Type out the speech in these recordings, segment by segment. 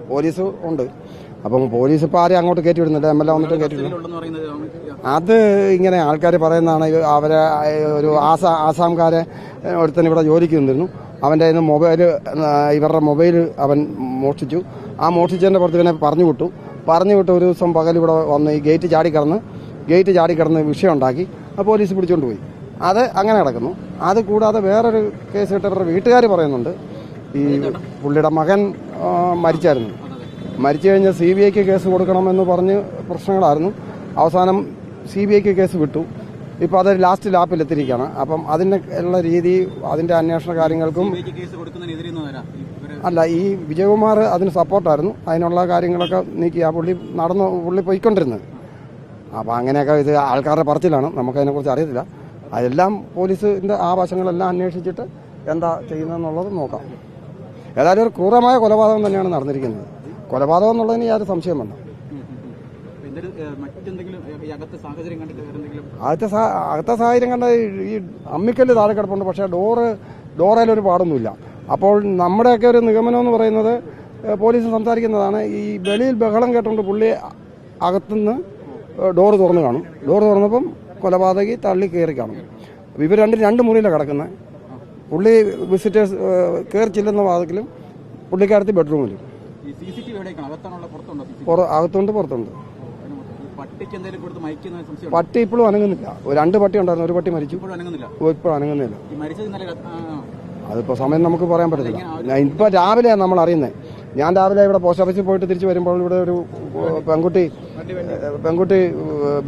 Police ഉണ്ട്. അപ്പം police ഇപ്പോൾ ആരെയും അങ്ങോട്ട് കയറ്റി വിടുന്നില്ല. എം എൽ എ വന്നിട്ട് കയറ്റി വിടുന്നു അത് ഇങ്ങനെ ആൾക്കാർ പറയുന്നതാണ് അവരെ ഒരു ആസാ ആസാംകാരെ ഒരുത്തന്നെ ഇവിടെ ജോലിക്ക് നിന്നിരുന്നു. അവന്റെ അതിന് മൊബൈൽ ഇവരുടെ മൊബൈൽ അവൻ മോഷ്ടിച്ചു. ആ മോഷ്ടിച്ചതിന്റെ പുറത്ത് ഇവനെ പറഞ്ഞു വിട്ടു. പറഞ്ഞു വിട്ട് ഒരു ദിവസം പകൽ ഇവിടെ വന്ന് ഈ ഗേറ്റ് ചാടി ചാടിക്കടന്ന് ഗേറ്റ് ചാടിക്കടന്ന് വിഷയം ഉണ്ടാക്കി. പോലീസ് പിടിച്ചുകൊണ്ട് പോയി. അത് അങ്ങനെ കിടക്കുന്നു അത് കൂടാതെ വേറൊരു കേസ് കിട്ടവരുടെ വീട്ടുകാർ പറയുന്നുണ്ട്. ഈ പുള്ളിയുടെ മകൻ മരിച്ചായിരുന്നു. മരിച്ചു കഴിഞ്ഞാൽ സി ബി ഐക്ക് കേസ് കൊടുക്കണമെന്ന് പറഞ്ഞ് പ്രശ്നങ്ങളായിരുന്നു. അവസാനം സി ബി ഐക്ക് കേസ് വിട്ടു. ഇപ്പോൾ അത് ലാസ്റ്റ് ലാപ്പിൽ എത്തിയിരിക്കുകയാണ്. അപ്പം അതിന്റെ ഉള്ള രീതി അതിന്റെ അന്വേഷണ കാര്യങ്ങൾക്കും അല്ല ഈ വിജയകുമാർ അതിന് സപ്പോർട്ടായിരുന്നു. അതിനുള്ള കാര്യങ്ങളൊക്കെ നീക്കി ആ പുള്ളി നടന്നു പുള്ളി പോയിക്കൊണ്ടിരുന്നത്. അപ്പം അങ്ങനെയൊക്കെ ഇത് ആൾക്കാരുടെ പറച്ചിലാണ്. നമുക്കതിനെക്കുറിച്ച് അറിയത്തില്ല. അതെല്ലാം പോലീസിന്റെ ആ വശങ്ങളെല്ലാം അന്വേഷിച്ചിട്ട് എന്താ ചെയ്യുന്നതെന്നുള്ളത് നോക്കാം. ഏതായാലും ഒരു ക്രൂരമായ കൊലപാതകം തന്നെയാണ് നടന്നിരിക്കുന്നത്. കൊലപാതകം എന്നുള്ളതിന് യാതൊരു സംശയം വേണ്ട. അകത്തെ അകത്തെ സാഹചര്യം കണ്ട ഈ അമ്മിക്കല്ല് താഴെ കിടപ്പുണ്ട് പക്ഷേ ഡോറ് ഡോറയിൽ ഒരു പാടൊന്നുമില്ല. അപ്പോൾ നമ്മുടെയൊക്കെ ഒരു നിഗമനം എന്ന് പറയുന്നത് പോലീസ് സംസാരിക്കുന്നതാണ് ഈ വെളിയിൽ ബഹളം കേട്ടുകൊണ്ട് പുള്ളി അകത്തുനിന്ന് ഡോറ് തുറന്നു കാണും. ഡോറ് തുറന്നപ്പം കൊലപാതകി തള്ളി കയറി കാണും. ഇവർ രണ്ടും രണ്ട് മുറിയിലാണ് കിടക്കുന്നത് പുള്ളി വിസിറ്റേഴ്സ് കയറി ചെല്ലുന്ന വാതിക്കലും പുള്ളിക്കാരത്തി ബെഡ്റൂമിലും പുറ അകത്തുണ്ട് പുറത്തുണ്ട്. പട്ടി ഇപ്പോഴും അനങ്ങുന്നില്ല. ഒരു രണ്ട് പട്ടി ഉണ്ടായിരുന്നു. ഒരു പട്ടി മരിച്ചു. ഇപ്പോഴും അനങ്ങുന്നില്ല? അതിപ്പോ സമയം നമുക്ക് പറയാൻ പറ്റത്തില്ല. ഇപ്പൊ രാവിലെയാണ് നമ്മൾ അറിയുന്നത് ഞാൻ രാവിലെ ഇവിടെ പോസ്റ്റ് ഓഫീസിൽ പോയിട്ട് തിരിച്ചു വരുമ്പോൾ ഇവിടെ ഒരു പെൺകുട്ടി പെൺകുട്ടി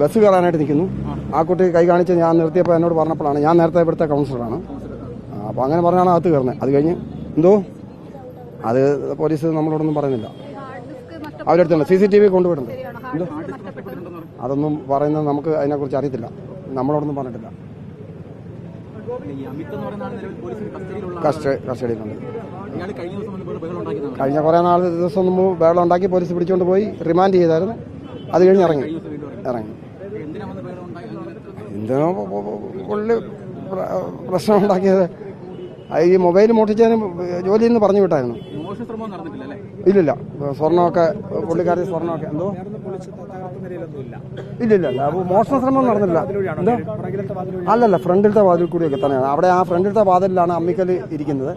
ബസ് കയറാനായിട്ട് നിൽക്കുന്നു. ആ. കുട്ടി കൈ കാണിച്ച് ഞാൻ നിർത്തിയപ്പോൾ എന്നോട് പറഞ്ഞപ്പോഴാണ്. ഞാൻ നേരത്തെ ഇവിടുത്തെ കൗൺസിലറാണ് അപ്പോൾ അങ്ങനെ പറഞ്ഞാണ് അകത്ത് കയറുന്നത് അത് കഴിഞ്ഞ് എന്തോ? അത് പോലീസ് നമ്മളോടൊന്നും പറയുന്നില്ല. അവരെടുത്തുണ്ട് സി സി ടി വി കൊണ്ടുപോയിട്ടുണ്ട്. അതൊന്നും പറയുന്നത് നമുക്ക് അതിനെക്കുറിച്ച് അറിയത്തില്ല. നമ്മളോടൊന്നും പറഞ്ഞിട്ടില്ല. കസ്റ്റഡിയിലുണ്ട്. കഴിഞ്ഞ കുറേ നാല് ദിവസം മുമ്പ് ബഹളം ഉണ്ടാക്കി പോലീസ് പിടിച്ചുകൊണ്ട് പോയി റിമാൻഡ് ചെയ്തായിരുന്നു. അത് കഴിഞ്ഞ് ഇറങ്ങി. ഇറങ്ങി. എന്തിനാ പുള്ളി പ്രശ്നം ഉണ്ടാക്കിയത്? ഈ മൊബൈൽ മോഷ്ടിച്ചതിന് ജോലി എന്ന് പറഞ്ഞു വിട്ടായിരുന്നു. ഇല്ലില്ല. സ്വർണമൊക്കെ പുള്ളിക്കാരി സ്വർണമൊക്കെ. എന്തോ? ഇല്ലില്ല മോഷണ ശ്രമം നടന്നില്ല എന്തോ? അല്ലല്ല ഫ്രണ്ടിലത്തെ വാതിൽ കൂടിയൊക്കെ തന്നെയാണ്. അവിടെ ആ ഫ്രണ്ടിലത്തെ വാതിലിലാണ് അമ്മിക്കല്ല് ഇരിക്കുന്നത്.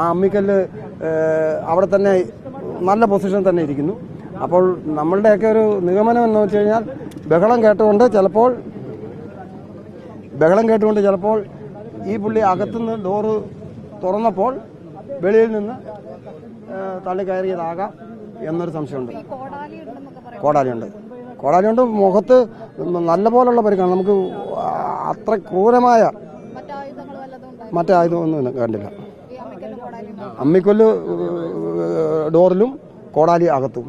ആ അമ്മിക്കല്ല് അവിടെ തന്നെ നല്ല പൊസിഷൻ തന്നെ ഇരിക്കുന്നു. അപ്പോൾ നമ്മളുടെയൊക്കെ ഒരു നിഗമനം എന്ന് വെച്ച് കഴിഞ്ഞാൽ ബഹളം കേട്ടുകൊണ്ട് ചിലപ്പോൾ ബഹളം കേട്ടുകൊണ്ട് ചിലപ്പോൾ ഈ പുള്ളി അകത്തുനിന്ന് ഡോറ് തുറന്നപ്പോൾ വെളിയിൽ നിന്ന് തള്ളിക്കയറിയതാകാം തള്ളി കയറിയതാകാം എന്നൊരു സംശയമുണ്ട്. കോടാലിയുണ്ട് കോടാലിയുണ്ട് മുഖത്ത് നല്ല പോലുള്ള പരിക്കാണ്. നമുക്ക് അത്ര ക്രൂരമായ മറ്റേ ആയുധമൊന്നും കണ്ടില്ല. അമ്മിക്കൊല്ല് ഡോറിലും കോടാലി അകത്തും.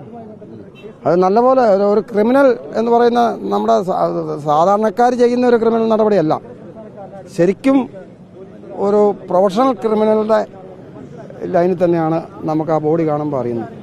അത് നല്ലപോലെ ഒരു- ക്രിമിനൽ എന്ന് പറയുന്ന നമ്മുടെ സാധാരണക്കാർ ചെയ്യുന്ന ഒരു ക്രിമിനൽ നടപടിയല്ല. ശരിക്കും ഒരു പ്രൊഫഷണൽ ക്രിമിനലിന്റെ ലൈനിൽ തന്നെയാണ് നമുക്ക് ആ ബോഡി കാണുമ്പോൾ അറിയുന്നത്.